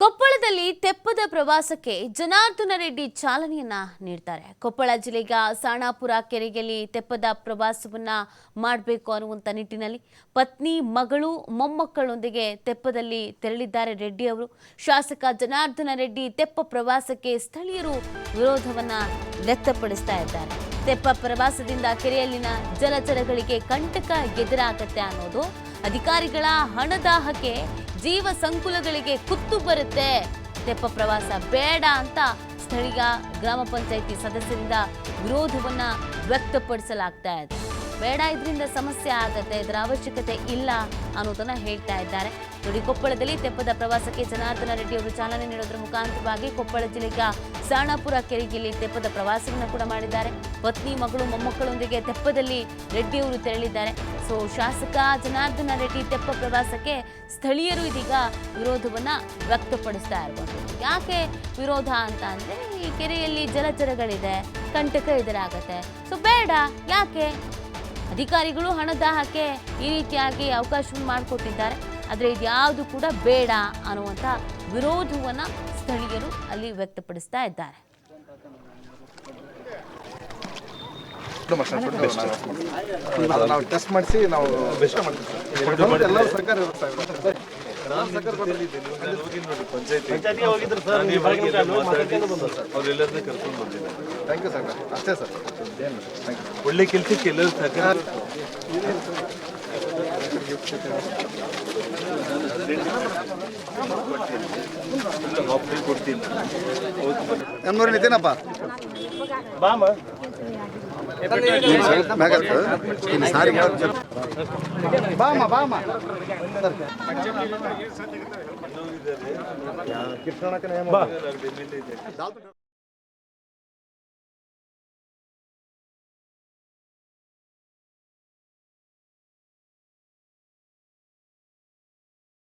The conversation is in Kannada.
ಕೊಪ್ಪಳದಲ್ಲಿ ತೆಪ್ಪದ ಪ್ರವಾಸಕ್ಕೆ ಜನಾರ್ದನ ರೆಡ್ಡಿ ಚಾಲನೆಯನ್ನ ನೀಡ್ತಾರೆ. ಕೊಪ್ಪಳ ಜಿಲ್ಲೆಗ ಸಾಣಾಪುರ ಕೆರೆಯಲ್ಲಿ ತೆಪ್ಪದ ಪ್ರವಾಸವನ್ನ ಮಾಡಬೇಕು ಅನ್ನುವಂಥ ನಿಟ್ಟಿನಲ್ಲಿ ಪತ್ನಿ, ಮಗಳು, ಮೊಮ್ಮಕ್ಕಳೊಂದಿಗೆ ತೆಪ್ಪದಲ್ಲಿ ತೆರಳಿದ್ದಾರೆ ರೆಡ್ಡಿ ಅವರು. ಶಾಸಕ ಜನಾರ್ದನ ರೆಡ್ಡಿ ತೆಪ್ಪ ಪ್ರವಾಸಕ್ಕೆ ಸ್ಥಳೀಯರು ವಿರೋಧವನ್ನ ವ್ಯಕ್ತಪಡಿಸ್ತಾ ಇದ್ದಾರೆ. ತೆಪ್ಪ ಪ್ರವಾಸದಿಂದ ಕೆರೆಯಲ್ಲಿನ ಜಲಚರಗಳಿಗೆ ಕಂಟಕ ಎದುರಾಗತ್ತೆ ಅನ್ನೋದು ಅಧಿಕಾರಿಗಳ ಹಣದಾಹಕ್ಕೆ ಜೀವ ಸಂಕುಲಗಳಿಗೆ ಕುತ್ತು ಬರುತ್ತೆ. ತೆಪ್ಪ ಪ್ರವಾಸ ಬೇಡ ಅಂತ ಸ್ಥಳೀಯ ಗ್ರಾಮ ಪಂಚಾಯಿತಿ ಸದಸ್ಯರಿಂದ ವಿರೋಧವನ್ನ ವ್ಯಕ್ತಪಡಿಸಲಾಗ್ತಾ ಇದೆ. ಬೇಡ ಇದರಿಂದ ಸಮಸ್ಯೆ ಆಗತ್ತೆ ಇದರ ಅವಶ್ಯಕತೆ ಇಲ್ಲ ಅನ್ನೋದನ್ನು ಹೇಳ್ತಾ ಇದ್ದಾರೆ. ನೋಡಿ, ಕೊಪ್ಪಳದಲ್ಲಿ ತೆಪ್ಪದ ಪ್ರವಾಸಕ್ಕೆ ಜನಾರ್ದನ ರೆಡ್ಡಿ ಅವರು ಚಾಲನೆ ನೀಡೋದ್ರ ಮುಖಾಂತರವಾಗಿ ಕೊಪ್ಪಳ ಜಿಲ್ಲೆಯ ಸಾಣಾಪುರ ಕೆರೆಗಿಲ್ಲಿ ತೆಪ್ಪದ ಪ್ರವಾಸವನ್ನು ಕೂಡ ಮಾಡಿದ್ದಾರೆ. ಪತ್ನಿ, ಮಗಳು, ಮೊಮ್ಮಕ್ಕಳೊಂದಿಗೆ ತೆಪ್ಪದಲ್ಲಿ ರೆಡ್ಡಿ ಅವರು ತೆರಳಿದ್ದಾರೆ. ಸೊ ಶಾಸಕ ಜನಾರ್ದನ ರೆಡ್ಡಿ ತೆಪ್ಪ ಪ್ರವಾಸಕ್ಕೆ ಸ್ಥಳೀಯರು ಇದೀಗ ವಿರೋಧವನ್ನು ವ್ಯಕ್ತಪಡಿಸ್ತಾ ಇರಬಹುದು ಯಾಕೆ ವಿರೋಧ ಅಂತ ಅಂದರೆ ಈ ಕೆರೆಯಲ್ಲಿ ಜಲಚರಗಳಿದೆ, ಕಂಟಕ ಎದುರಾಗತ್ತೆ. ಸೊ ಬೇಡ, ಯಾಕೆ? ಅಧಿಕಾರಿಗಳು ಹಣದಾಹಕ್ಕೆ ಈ ರೀತಿಯಾಗಿ ಅವಕಾಶವನ್ನು ಮಾಡಿಕೊಟ್ಟಿದ್ದಾರೆ. ಆದರೆ ಇದ್ಯಾವುದು ಕೂಡ ಬೇಡ ಅನ್ನುವಂಥ ವಿರೋಧವನ್ನು ಸ್ಥಳೀಯರು ಅಲ್ಲಿ ವ್ಯಕ್ತಪಡಿಸ್ತಾ ಇದ್ದಾರೆ. ನಾವು ಟೆಸ್ಟ್ ಮಾಡಿಸಿ ನಾವು ಬೆಸ್ಟ್ ಮಾಡ್ತೀವಿ. ಎಲ್ಲರೂ ಸರ್ಕಾರ ಪಂಚಾಯತಿಗೆ ಹೋಗಿದ್ರು ಸರ್ ನೀವು ಅವರೆಲ್ಲರನ್ನ ಕರ್ಕೊಂಡು ಬಂದಿದ್ದಾರೆ. Thank you sir. ಅಷ್ಟೇ ಒಳ್ಳೆ ಕೆಲಸಕ್ಕೆ ಎಲ್ಲರೂ ಸಹಕಾರ ಕೊಡ್ತೀನಿ. ನಿಂತೇನಪ್ಪ ಬಾಮ ಬಾಮ ಬಾಮ.